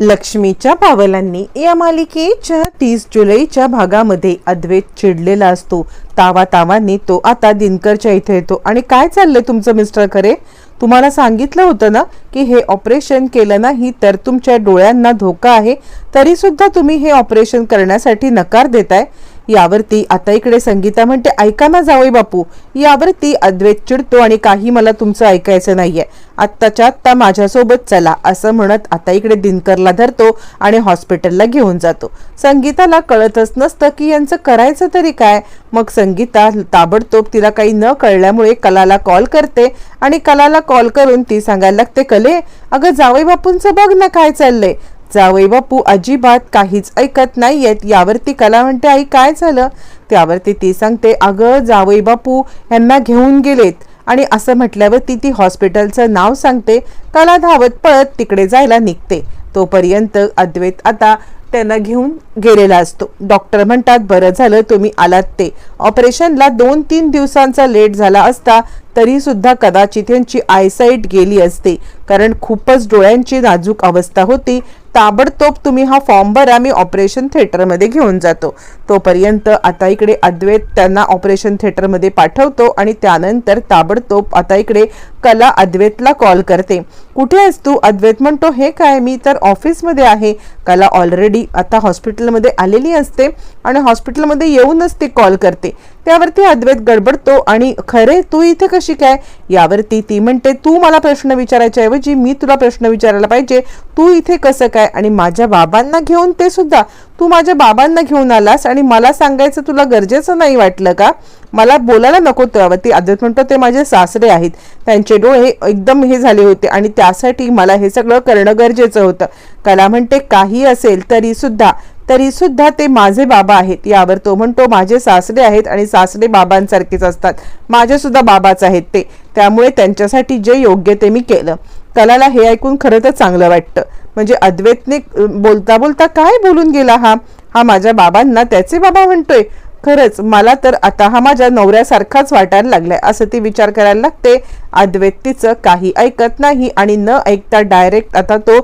लक्ष्मीच्या पावलांनी या मालिकेच्या तीस जुलैच्या भागामध्ये अद्वैत चिडलेला असतो. तावा तावांनी तो आता दिनकरच्या इथे येतो. आणि काय चाललंय तुमचं मिस्टर खरे? तुम्हाला सांगितलं होतं ना की हे ऑपरेशन केलं नाही तर तुमच्या डोळ्यांना धोका आहे. तरी सुद्धा तुम्ही हे ऑपरेशन करण्यासाठी नकार देताय. यावरती आता इकडे संगीता म्हणते ऐका ना जावई बापू यावरती अद्वैत चिडतो आणि काही मला तुमचं ऐकायचं नाहीये. आत्ताच्या आत्ता माझ्यासोबत चला असं म्हणत आता इकडे दिनकरला धरतो आणि हॉस्पिटलला घेऊन जातो. संगीताला कळतच नसतं की यांचं करायचं तरी काय. मग संगीता ताबडतोब तिला काही न कळल्यामुळे कलाला कॉल करते आणि कलाला कॉल करून ती सांगायला लागते कले अगं जावई बापूंचं बघ ना काय चाललंय. जावई बापू अजिबात काहीच ऐकत नाहीयेत. यावरती कला म्हणते आई काय झालं? त्यावरती ती सांगते अगं जावई बापू यांना घेऊन गेलेत. आणि असं म्हटल्यावरती ती हॉस्पिटलचं नाव सांगते कला धावत पळत तिकडे जायला निघते. तोपर्यंत अद्वैत आता त्यांना घेऊन गेलेला असतो. डॉक्टर म्हणतात बरं झालं तुम्ही आलात ते. ऑपरेशनला दोन तीन दिवसांचा लेट झाला असता तरी सुद्धा कदाचित त्यांची आयसाईट गेली असते. कारण खूपच डोळ्यांची नाजूक अवस्था होती. ताबडतोब तुम्ही हा फॉर्म भरा मी ऑपरेशन थिएटरमध्ये घेऊन जातो. तोपर्यंत आता इकडे अद्वैत त्यांना ऑपरेशन थिएटरमध्ये पाठवतो आणि त्यानंतर ताबडतोब आता इकडे कला अद्वैतला कॉल करते. कुठे आहेस तू? अद्वैत म्हणतो हे काय? मी तर ऑफिसमध्ये आहे. कला ऑलरेडी आता हॉस्पिटलमध्ये आलेली असते आणि हॉस्पिटलमध्ये येऊनच ती कॉल करते. त्यावरती अद्वैत गडबडतो आणि खरे तू इथे कशी काय? यावरती ती म्हणते तू मला प्रश्न विचारायच्या ऐवजी मी तुला प्रश्न विचारायला पाहिजे. तू इथे कसं काय? आणि माझ्या बाबांना घेऊन ते सुद्धा. तू माझ्या बाबांना घेऊन आलास आणि मला सांगायचं तुला गरजेचं नाही वाटलं का? मला बोलायला नको त्यावरती अद्वैत म्हणतो ते माझे सासरे आहेत. त्यांचे डोळे एकदम हे झाले होते आणि त्यासाठी मला हे सगळं करणं गरजेचं होतं. कला म्हणते काही असेल तरीसुद्धा तरीसुद्धा ते माझे बाबा आहेत. यावर तो म्हणतो माझे सासरे आहेत आणि सासरे बाबांसारखेच असतात. माझेसुद्धा बाबाच आहेत ते. त्यामुळे त्यांच्यासाठी जे योग्य ते मी केलं. कलाला हे ऐकून खरं तर चांगलं वाटतं. म्हणजे अद्वैतने बोलता बोलता काय बोलून गेला हा? हा माझ्या बाबांना त्याचे बाबा म्हणतोय. खरंच मला तर आता हा माझ्या नवऱ्यासारखाच वाटायला लागलाय. असं ती विचार करायला लागते. अद्वैत तिचं काही ऐकत नाही आणि न ऐकता डायरेक्ट आता तो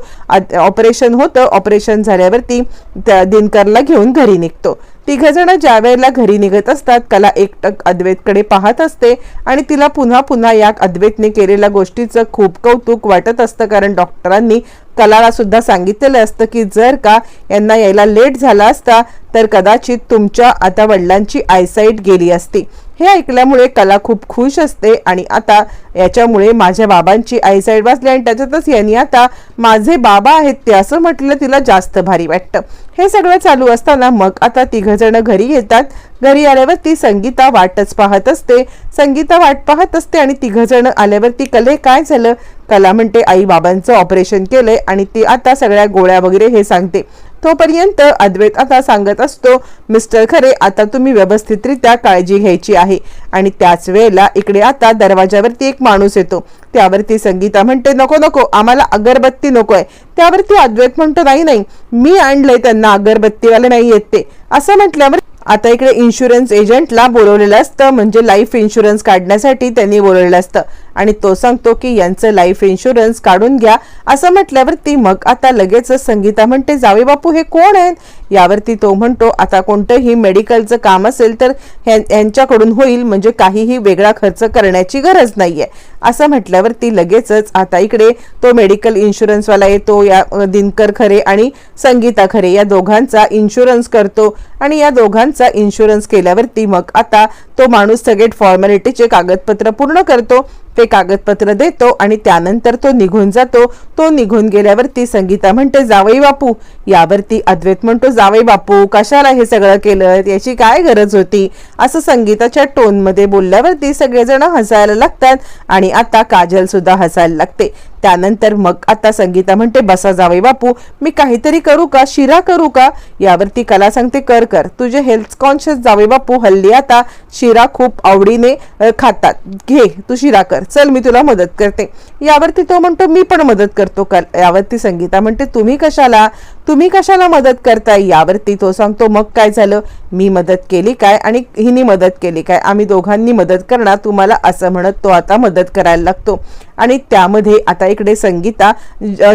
ऑपरेशन होतं. ऑपरेशन झाल्यावरती त्या दिनकरला घेऊन घरी निघतो. तिघजण ज्या वेळेला घरी निघत असतात कला एकटक अद्वैतकडे पाहत असते आणि तिला पुन्हा पुन्हा या अद्वैतने केलेल्या गोष्टीचं खूप कौतुक वाटत असतं कारण डॉक्टरांनी कलाला सुद्धा सांगितलेलं असतं की जर का यांना यायला लेट झाला असता तर कदाचित तुमच्या आता वडिलांची आयसाईट गेली असती. हे ऐकल्यामुळे कला खूप खुश असते आणि आता याच्यामुळे माझ्या बाबांची आईसाईड वाचली आणि त्याच्यातच यांनी आता माझे बाबा आहेत ते असं म्हटलं तिला जास्त भारी वाटतं. हे सगळं चालू असताना मग आता तिघ जण घरी येतात. घरी आल्यावर ती संगीता वाटच पाहत असते. संगीता वाट पाहत असते आणि तिघ जण आल्यावर ती कले काय झालं? कला म्हणते आई बाबांचं ऑपरेशन केलंय आणि ती आता सगळ्या गोळ्या वगैरे हे सांगते. तोपर्यंत अद्वैत आता सांगत असतो मिस्टर खरे आता तुम्ही व्यवस्थितरित्या काळजी घ्यायची आहे. आणि त्याच वेळेला इकडे आता दरवाजावरती एक माणूस येतो. त्यावरती संगीता म्हणते नको नको आम्हाला अगरबत्ती नको आहे त्यावरती अद्वैत म्हणतो नाही नाही मी आणलंय त्यांना अगरबत्तीवाले नाही येत ते. असं म्हटल्यावर आता इकडे इन्शुरन्स एजंटला बोलवलेलं असतं म्हणजे लाईफ इन्शुरन्स काढण्यासाठी त्यांनी बोलवलेलं असतं. आणि तो सांगतो की यांचं लाईफ इन्शुरन्स काढून घ्या. असं म्हटल्यावरती मग आता लगेचच संगीता म्हणते जावे बापू हे कोण आहेत? यावरती तो म्हणतो आता कोणतंही मेडिकलचं काम असेल तर यांच्याकडून होईल म्हणजे काहीही वेगळा खर्च करण्याची गरज नाहीये. असं म्हटल्यावरती लगेचच आता इकडे तो मेडिकल इन्शुरन्सवाला येतो या दिनकर खरे आणि संगीता खरे या दोघांचा इन्शुरन्स करतो आणि या दोघांचा इन्शुरन्स केल्यावरती मग आता तो माणूस सगळे फॉर्मॅलिटीचे कागदपत्र पूर्ण करतो. ते कागदपत्र देतो आणि त्यानंतर तो निघून जातो. तो निघून गेल्यावरती संगीता म्हणते जावई बापू. यावरती अद्वैत म्हणतो जावई बापू कशाला हे सगळं केलं याची काय गरज होती? असं संगीताच्या टोनमध्ये बोलल्यावरती सगळेजण हसायला लागतात आणि आता काजल सुद्धा हसायला लागते. त्यानंतर मग आता संगीता म्हणते बसा जावे बापू मी काहीतरी करू का? शिरा करू का? यावरती कला सांगते कर कर. तुझे हेल्थ कॉन्शियस जावे बापू हल्ली आता शिरा खूप आवडीने खातात. घे तू शिरा कर. चल मी तुला मदत करते. यावरती तो म्हणतो मी पण मदत करतो. कल यावरती संगीता म्हणते तुम्ही कशाला तुम्ही कशाला मदत करताय? यावरती तो सांगतो मग काय झालं? मी मदत केली काय? आणि हिने मदत केली काय? आम्ही दोघांनी मदत करणार? तुम्हाला असं म्हणत तो आता मदत करायला लागतो. आणि त्यामध्ये आता इकडे संगीता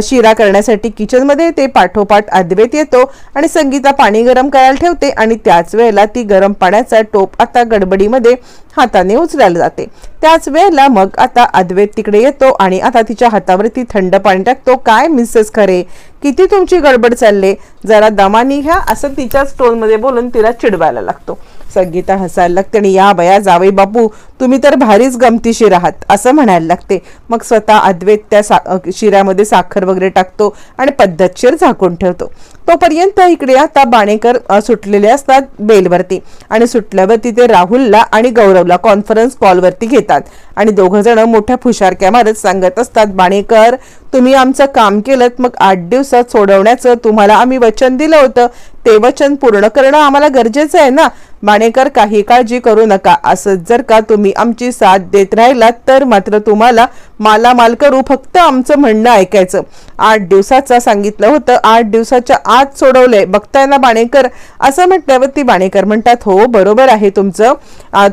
शिरा करण्यासाठी किचनमध्ये येते पाठोपाठ अद्वैत येतो आणि संगीता पाणी गरम करायला ठेवते आणि त्याच वेळेला ती गरम पाण्याचा टोप आता गडबडीमध्ये हाताने उचलायला जाते. त्याच वेळेला मग आता अद्वैत तिकडे येतो आणि आता तिच्या हातावरती थंड पाणी टाकतो. काय मिसेस खरे? किती तुमची गडबड चालले? जरा दमानी घ्या असं तिच्याच टोनमध्ये बोलून तिला चिडवायला लागतो. संगीता हसायला लागते आणि या बया जावई बापू तुम्ही तर भारीच गमतीशीर आहात असं म्हणायला लागते. मग स्वतः अद्वैत त्या सा शिऱ्यामध्ये साखर वगैरे टाकतो आणि पद्धतशीर झाकून ठेवतो. तोपर्यंत इकडे आता बाणेकर सुटलेले असतात बेलवरती आणि सुटल्यावरती ते राहुलला आणि गौरवला कॉन्फरन्स कॉलवरती घेतात. आणि दोघं जण मोठ्या फुशारक्या मारत सांगत असतात बाणेकर तुम्ही आमचं काम केलं मग आठ दिवसात सोडवण्याचं तुम्हाला आम्ही वचन दिलं होतं. ते वचन पूर्ण करणं आम्हाला गरजेचं आहे ना. बाणेकर काही काळजी करू नका. असंच जर का तुम्ही आमची साथ देत राहिलात तर मात्र तुम्हाला मालामाल करू फक्त आमचं म्हणणं ऐकायचं. आठ दिवसाचा सांगितलं होतं आठ दिवसाच्या आत सोडवलंय. बघताय ना बाणेकर असं म्हटल्यावरती बाणेकर म्हणतात हो बरोबर आहे तुमचं.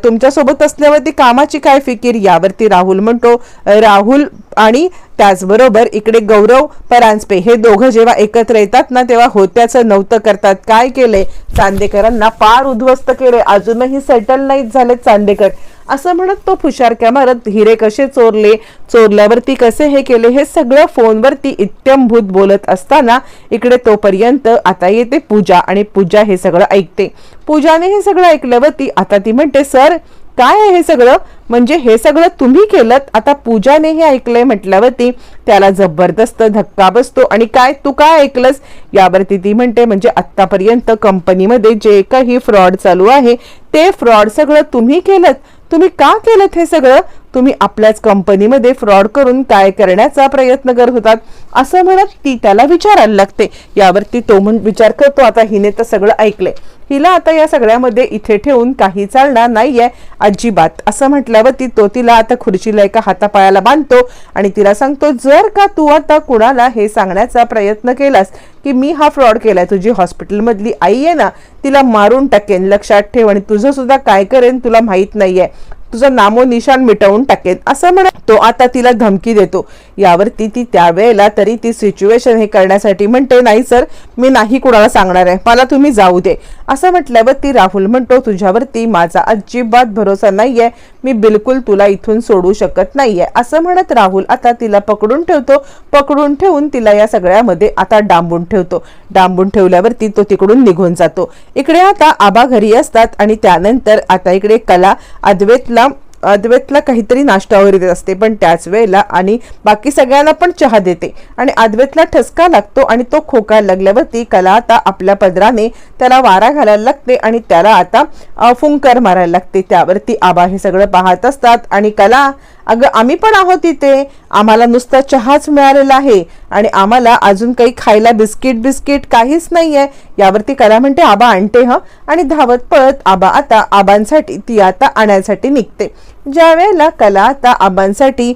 तुमच्यासोबत असल्यावरती कामाची काय फिकीर? यावरती राहुल म्हणतो राहुल आणि त्याचबरोबर इकडे गौरव परांजपे हे दोघं जेव्हा एकत्र येतात ना तेव्हा होत्याचं नव्हतं करतात. काय केले चांदेकरांना फार उद्ध्वस्त केले अजूनही सेटल नाहीत झाले चांदेकर. असं म्हणत तो फुशारक्या मारत हिरे कसे चोरले? चोरल्यावरती कसे हे केले? हे सगळं फोनवरती इत्यंभूत बोलत असताना इकडे तोपर्यंत आता येते पूजा आणि पूजा हे सगळं ऐकते. पूजाने हे सगळं ऐकल्यावरती आता ती म्हणते सर काय आहे हे सगळं? म्हणजे हे सगळं तुम्ही केलं आता पूजाने हे ऐकलंय म्हटल्यावरती त्याला जबरदस्त धक्का बसतो. आणि काय? तू काय ऐकलंस? यावरती ती म्हणते म्हणजे आतापर्यंत कंपनीमध्ये जे काही फ्रॉड चालू आहे ते फ्रॉड सगळं तुम्ही केलं तुम्ही का केलं हे सगळं? तुम्ही आपल्याच कंपनीमध्ये फ्रॉड करून काय करण्याचा प्रयत्न करत होतात असं म्हणत ती त्याला विचारायला लागते. यावरती तो म्हण विचार करतो. आता हिने तर सगळं ऐकलंय. हिला आता या सगळ्यामध्ये इथे ठेवून काही चालणार नाहीये अजिबात. असं म्हटल्यावरती तो तिला आता खुर्चीला एका हातापायाला बांधतो आणि तिला सांगतो जर का तू आता कुणाला हे सांगण्याचा प्रयत्न केलास की मी हा फ्रॉड केलाय तुझी हॉस्पिटलमधली आई आहे ना तिला मारून टाकेन लक्षात ठेव आणि तुझं सुद्धा काय करेन तुला माहीत नाहीये. तुझं नामोनिशान मिटवून टाकेन असं म्हणत तो आता तिला धमकी देतो. यावरती ती त्यावेळेला तरी ती सिच्युएशन हे करण्यासाठी म्हणते नाही सर मी नाही कुणाला सांगणार आहे मला तुम्ही जाऊ दे. असं म्हटल्यावर ती राहुल म्हणतो तुझ्यावरती माझा अजिबात भरोसा नाहीये मी बिलकुल तुला इथून सोडू शकत नाहीये. असं म्हणत राहुल आता तिला पकडून ठेवतो पकडून ठेवून तिला या सगळ्यामध्ये आता डांबून ठेवतो. डांबून ठेवल्यावरती तो तिकडून निघून जातो. इकडे आता आबा घरी असतात आणि त्यानंतर आता इकडे कला अद्वैतला अद्वैतला काहीतरी नाश्ता वगैरे देत असते पण त्याच वेळेला आणि बाकी सगळ्यांना पण चहा देते. आणि अद्वैतला ठसका लागतो आणि तो खोकायला लागल्यावरती कला आता आपल्या पदराने त्याला वारा घालायला लागते आणि त्याला आता फुंकर मारायला लागते. त्यावरती आबा हे सगळं पाहत असतात आणि कला अगं आम्ही पण आहोत इथे. आम्हाला नुसता चहाच मिळालेला आहे आणि आम्हाला अजून काही खायला बिस्किट बिस्किट काहीच नाही आहे यावरती कला म्हणते आबा आणते ह. आणि धावत पळत आबा आता आबांसाठी ती आता आणायसाठी निघते. ज्या वेळेला कला आता आबांसाठी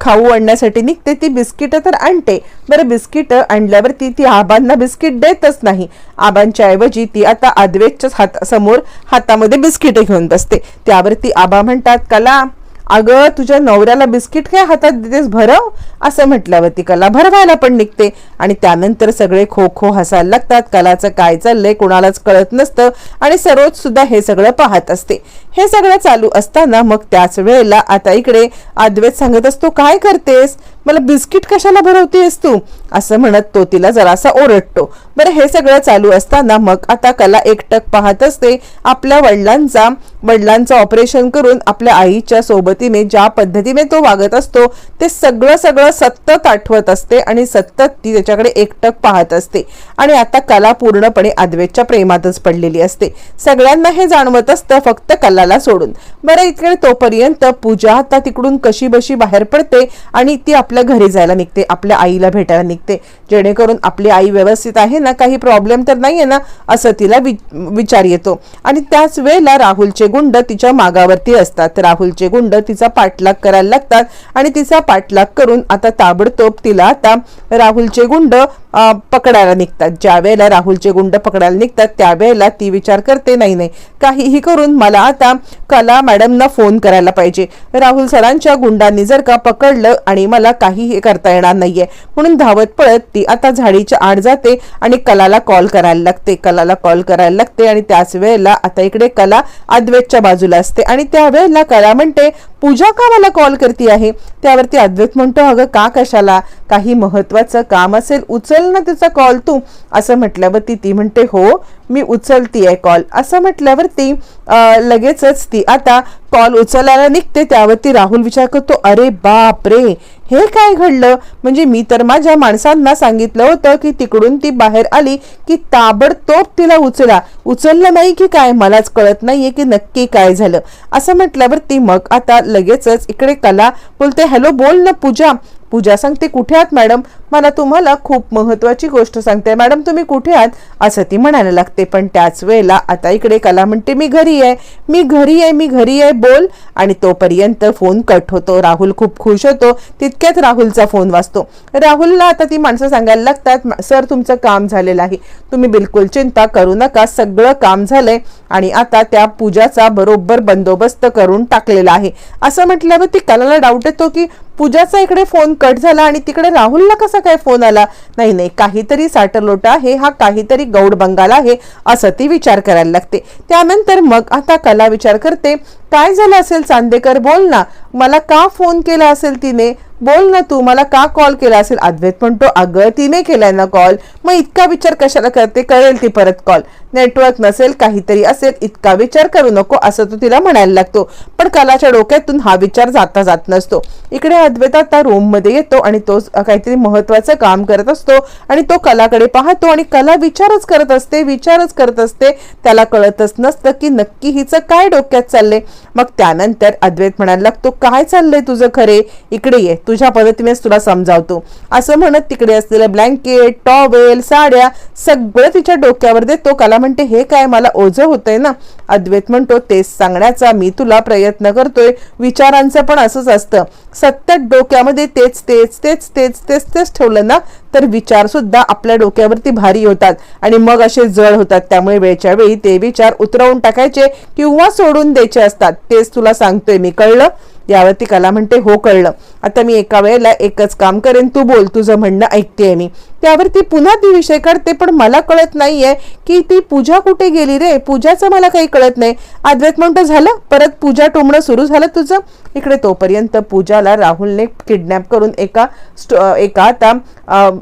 खाऊ आणण्यासाठी निघते ती बिस्किटं तर आणते. बरं बिस्किटं आणल्यावरती ती आबांना बिस्किट देतच नाही. आबांच्या ऐवजी ती आता आदवेच्या हात समोर हातामध्ये बिस्किटं घेऊन बसते. त्यावरती आबा म्हणतात कला अगं तुझ्या नवऱ्याला बिस्किट काय हातात देतेस भरव? असं म्हटल्यावरती कला भरवायला पण निघते. आणि त्यानंतर सगळे खो खो हसायला लागतात. कलाचं काय चाललंय कोणालाच कळत नसतं. आणि सरोज सुद्धा हे सगळं पाहत असते. हे सगळं चालू असताना मग त्याच वेळेला आता इकडे अद्वैत सांगत असतो काय करतेस? मला बिस्किट कशाला भरवतेस तू? असं म्हणत तो तिला जरासा ओरडतो. बरं हे सगळं चालू असताना मग आता कला एकटक पाहत असते. आपल्या वडिलांचा वडिलांचं ऑपरेशन करून आपल्या आईच्या सोबतीने ज्या पद्धतीने तो वागत असतो ते सगळं सगळं सतत आठवत असते आणि सतत ती त्याच्याकडे एकटक पाहत असते. आणि आता कला पूर्णपणे अद्वेतच्या प्रेमातच पडलेली असते. सगळ्यांना हे जाणवत असतं फक्त कलाला सोडून. बरं इकडे तोपर्यंत पूजा आता तिकडून कशी बशी बाहेर पडते आणि ती आपल्या घरी जायला निघते आपल्या आईला भेटायला निघते. जेणेकरून आपली आई व्यवस्थित आहे ना काही प्रॉब्लेम तर नाही आहे ना असं तिला वि- विचार येतो. आणि त्याच वेळेला राहुलचे गुंड तिच्या मागावरती असतात. राहुलचे गुंड तिचा पाठलाग करायला लागतात आणि तिचा पाठलाग करून आता ताबडतोब तिला आता राहुलचे गुंड पकडायला निघतात. ज्या वेळेला राहुलचे गुंड पकडायला निघतात त्यावेळेला ती विचार करते नाही नाही काहीही करून मला आता कला मॅडमना फोन करायला पाहिजे. राहुल सरांच्या गुंडांनी जर का पकडलं आणि मला काहीही करता येणार नाहीये म्हणून धावत पळत ती आता झाडीच्या आड जाते आणि कलाला कॉल करायला लागते. कलाला कॉल करायला लागते आणि त्याच वेळेला आता इकडे कला अद्वैतच्या बाजूला असते आणि त्यावेळेला कला म्हणते पूजा का मला कॉल करते आहे त्यावरती अद्वैत म्हणतो अगं का कशाला? काही महत्वाचं काम असेल उचल ना तिचा कॉल तू. असं म्हटल्यावरती ती म्हणते हो मी उचलती आहे कॉल असं म्हटल्यावरती ती लगेचच ती आता कॉल उचलायला निघते त्यावरती राहुल विचार करतो अरे बाप रे हे काय घडलं? म्हणजे मी तर माझ्या माणसांना सांगितलं होतं की तिकडून ती बाहेर आली की ताबडतोब तिला उचला. उचललं नाही की काय मलाच कळत नाहीये की नक्की काय झालं. असं म्हटल्यावरती मग आता लगेचच इकडे कला बोलते हॅलो बोल ना पूजा. पूजा सांगते कुठे आहात मॅडम? मला तुम्हाला खूप महत्वाची गोष्ट सांगते. मॅडम तुम्ही कुठे आहात? असं ती म्हणायला लागते. पण त्याच वेळेला आता इकडे कला म्हणते मी घरी आहे. मी घरी आहे मी घरी आहे बोल. आणि तोपर्यंत फोन कट होतो. राहुल खूप खुश होतो. तितक्यात राहुलचा फोन वाचतो राहुलला आता ती माणसं सांगायला लागतात सर तुमचं काम झालेलं आहे. तुम्ही बिलकुल चिंता करू नका. सगळं काम झालंय आणि आता त्या पूजाचा बरोबर बंदोबस्त करून टाकलेला आहे. असं म्हटल्यावर ती कलाला डाऊट येतो की पूजाचा इकडे फोन कट झाला आणि तिकडे राहुलला कसा काय फोन आला? नाही नाही काहीतरी साटलोटा आहे हा काहीतरी गौड बंगाल आहे असं ती विचार करायला लागते. त्यानंतर मग आता कला विचार करते. काय झालं असेल चांदेकर? बोल ना. मला का फोन केला असेल तिने? बोल ना तू मला का कॉल केला असेल? अद्वैत म्हणतो अगं तिने केलाय ना कॉल मग इतका विचार कशाला करते? करेल ती परत कॉल नेटवर्क नसेल काहीतरी असेल इतका विचार करू नको असं तो तिला म्हणायला लागतो. पण कलाच्या डोक्यातून हा विचार जाता जात नसतो. इकडे अद्वैत आता रूममध्ये येतो आणि तो काहीतरी महत्वाचं काम करत असतो आणि तो कलाकडे पाहतो आणि कला विचारच करत असते विचारच करत असते. त्याला कळतच नसतं की नक्की हिचं काय डोक्यात चाललंय. मग त्यानंतर अद्वैत म्हणायला लागतो काय चाललंय तुझं खरे? इकडे ये तुझ्या पद्धतीनेच तुला समजावतो. असं म्हणत तिकडे असलेलं ब्लँकेट टॉवेल साड्या सगळं तिच्या डोक्यावर देतो कला म्हणते हे काय मला ओझं होतंय ना? अद्वैत म्हणतो तेच सांगण्याचा मी तुला प्रयत्न करतोय. विचारांचं पण असंच असतं. सतत डोक्यामध्ये तेच तेच तेच तेच तेच तेच ठेवलं ना तर विचार सुद्धा आपल्या डोक्यावरती भारी होतात आणि मग असे जड होतात. त्यामुळे वेळच्या वेळी ते विचार उतरवून टाकायचे किंवा सोडून द्यायचे असतात. तेच तुला सांगतोय मी. कळलं? यावरती कला म्हणते हो कळलं. आता मी एका वेळेला एकच काम करेन तू बोल तुझं म्हणणं ऐकते मी. त्यावर ती पुन्हा ती विषय करते पण मला कळत नाहीये की ती पूजा कुठे गेली रे? पूजाचं मला काही कळत नाही. अद्वैत म्हणतो झालं परत पूजा टोमणं सुरू झालं तुझं? इकडे तोपर्यंत पूजाला राहुलने किडनॅप करून एका स्टो एका आता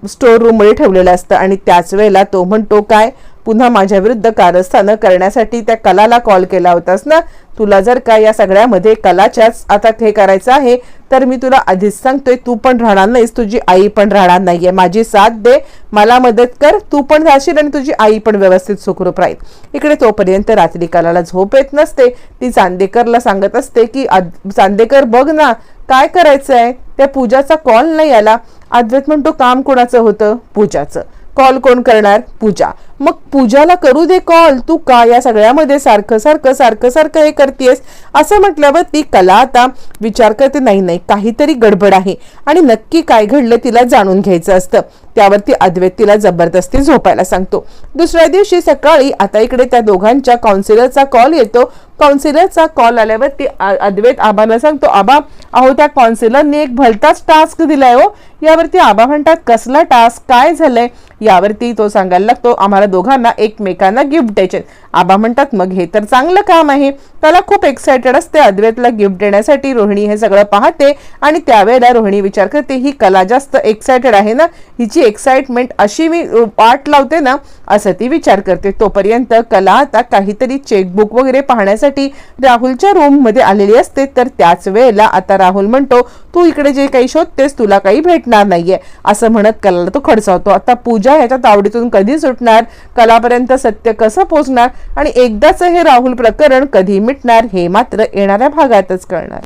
स्टोर रूममध्ये ठेवलेलं असतं. आणि त्याच वेळेला तो म्हणतो काय? पुन्हा माझ्या विरुद्ध कारस्थानं करण्यासाठी त्या कलाला कॉल केला होतास ना? तुला जर का या सगळ्यामध्ये कलाच्याच आता हे करायचं आहे तर मी तुला आधीच सांगतोय तू पण राहणार नाहीस तुझी आई पण राहणार नाहीये. माझी साथ दे मला मदत कर तू पण राहशील आणि तुझी आई पण व्यवस्थित सुखरूप राहील. इकडे तोपर्यंत रात्री कलाला झोप येत नसते. ती चांदेकरला सांगत असते की आद- चांदेकर बघ ना काय करायचं आहे त्या पूजाचा कॉल नाही आला. अद्वैत म्हणतो काम कोणाचं होतं? पूजाचं. कॉल कोण करणार? पूजा. मग पूजाला करू दे कॉल तू का या सगळ्यामध्ये सारखं सारखं सारखं सारखं हे करतेस असं म्हटल्यावर ती कला आता विचार करते नाही नाही काहीतरी गडबड आहे. आणि नक्की काय घडलं तिला जाणून घ्यायचं असतं. त्यावरती अद्वैत तिला जबरदस्ती झोपायला सांगतो. दुसऱ्या दिवशी सकाळी आता इकडे त्या दोघांच्या काउन्सिलरचा कॉल येतो. काउन्सिलरचा कॉल आल्यावरती अद्वैत आबाला सांगतो आबा अहो त्या काउन्सिलरने एक भलताच टास्क दिलाय हो. यावरती आबा म्हणतात कसला टास्क काय झालंय? यावरती तो सांगायला लागतो आम्हाला दोघांना एकमेकांना गिफ्ट द्यायचे आबा म्हणतात मग हे तर चांगलं काम आहे. त्याला खूप एक्सायटेड असते अद्वैतला गिफ्ट देण्यासाठी रोहिणी हे सगळं पाहते आणि त्यावेळेला रोहिणी विचार करते ही कला जास्त एक्सायटेड आहे ना? हिची एक्साइटमेंट अशी मी पाठ वाट लावते ना? असं ती विचार करते. तोपर्यंत कला आता काहीतरी चेकबुक वगैरे पाहण्यासाठी राहुलच्या रूममध्ये आलेली असते. तर त्याच वेळेला आता राहुल म्हणतो तू इकडे जे काही शोधतेस तुला काही भेटणार नाहीये. असं म्हणत कलाला तो खडसावतो. आता पूजा ह्याच्या तावडीतून कधी सुटणार? कलापर्यंत सत्य कसं पोचणार? आणि एकदाच हे राहुल प्रकरण कधी मिटणार हे मात्र येणाऱ्या भागातच कळणार.